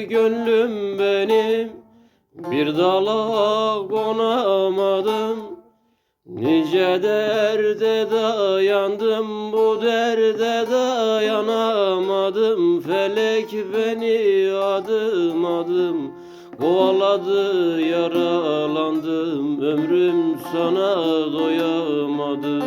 gönlüm benim. Bir dala konamadım. Nice derde dayandım Bu derde dayanamadım. Felek beni adım adım Kovaladı yaralandım. Ömrüm sana doyamadım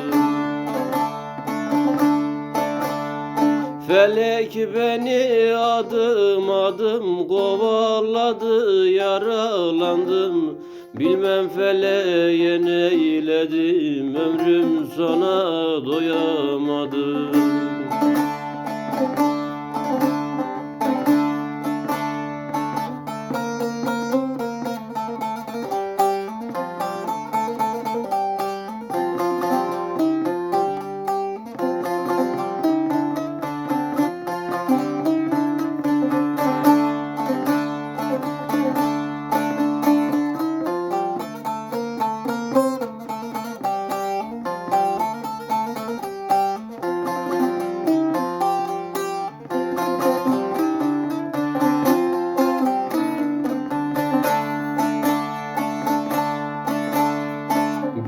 Felek beni adım adım kovaladı yaralandım. Bilmem feleğe neyledim ömrüm sana doyamadım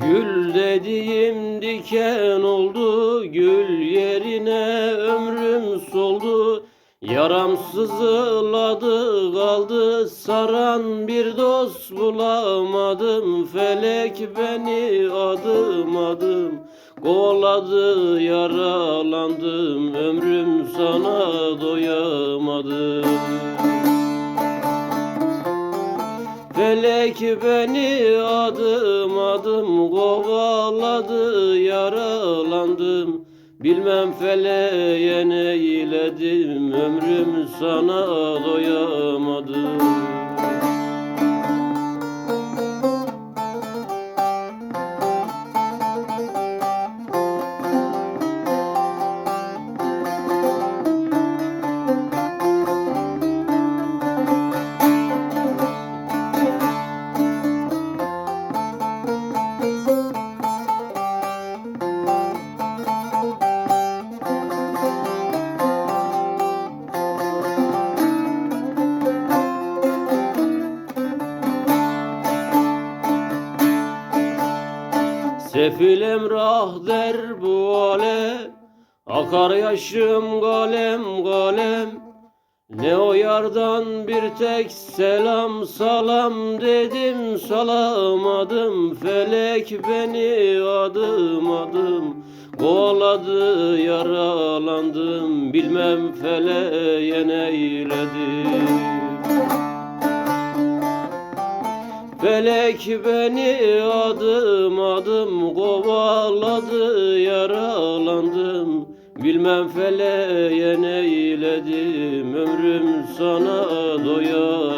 Gül dediğim diken oldu Gül yerine ömrüm soldu. Yaram sızıladı kaldı Saran bir dost bulamadım. Felek beni adım adım Kovaladı yaralandım. Ömrüm sana doyamadım. Felek beni adım adım kovaladı yaralandım. Bilmem feleğe neyledim ömrüm sana doyamadım Sefil emrah der bu ale Akar yaşım galem galem Ne o yardan bir tek selam salam dedim salamadım Felek beni adım adım. Kovaladı yaralandım Bilmem feleğe neyledim Felek beni adım adım kovaladı yaralandım. Bilmem feleğe neyledim ömrüm sana doyamadım